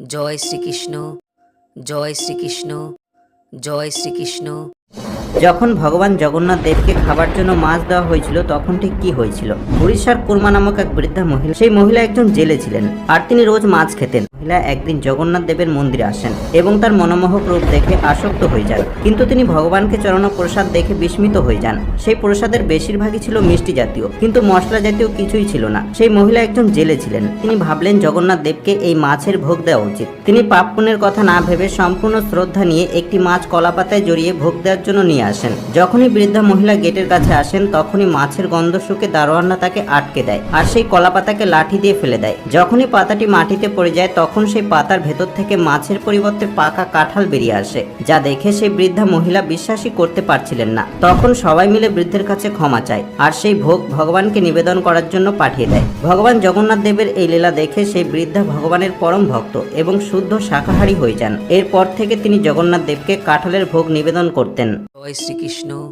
জয় শ্রীকৃষ্ণ জয় শ্রীকৃষ্ণ জয় শ্রীকৃষ্ণ। যখন ভগবান জগন্নাথ দেবকে খাবার জন্য মাছ দেওয়া হয়েছিল, তখন ঠিক কি হয়েছিল? উড়িষ্যার কুর্মা নামক এক বৃদ্ধা মহিলা, সেই মহিলা একজন জেলে ছিলেন, আর তিনি রোজ মাছ খেতেন। মহিলা একদিন জগন্নাথ দেবের মন্দিরে আসেন এবং তার মনোমোহক রূপ দেখে আসক্ত হয়ে যান। কিন্তু তিনি ভগবানকে চরণ প্রসাদ দেখে বিস্মিত হয়ে যান। সেই প্রসাদের বেশিরভাগই ছিল মিষ্টি জাতীয়, কিন্তু মশলা জাতীয় কিছুই ছিল না। সেই মহিলা একজন জেলে ছিলেন। তিনি ভাবলেন জগন্নাথ দেবকে এই মাছের ভোগ দেওয়া উচিত। তিনি পাপ পুণ্যের কথা না ভেবে সম্পূর্ণ শ্রদ্ধা নিয়ে একটি মাছ কলাপাতায় জড়িয়ে ভোগ দেওয়ার জন্য নিয়ে আসেন। যখনই বৃদ্ধা মহিলা গেটের কাছে আসেন, তখনই মাছের গন্ধ শুকে দারোয়ানরা তাকে আটকে দেয় আর সেই কলাপাতাকে লাঠি দিয়ে ফেলে দেয়। যখনই পাতাটি মাটিতে পড়ে যায় তখন সেই পাতার ভেতর থেকে মাছের পরিবর্তে পাকা কাঁঠাল বেরিয়ে আসে, যা দেখে সেই বৃদ্ধা মহিলা বিশ্বাসই করতে পারছিলেন না। তখন সবাই মিলে বৃদ্ধের কাছে ক্ষমা চায় আর সেই ভোগ ভগবানকে নিবেদন করার জন্য পাঠিয়ে দেয়। ভগবান জগন্নাথ দেবের এই লীলা দেখে সেই বৃদ্ধা ভগবানের পরম ভক্ত এবং শুদ্ধ শাকাহারী হয়ে যান। এরপর থেকে তিনি জগন্নাথ দেবকে কাঁঠালের ভোগ নিবেদন করতেন। শ্রীকৃষ্ণ।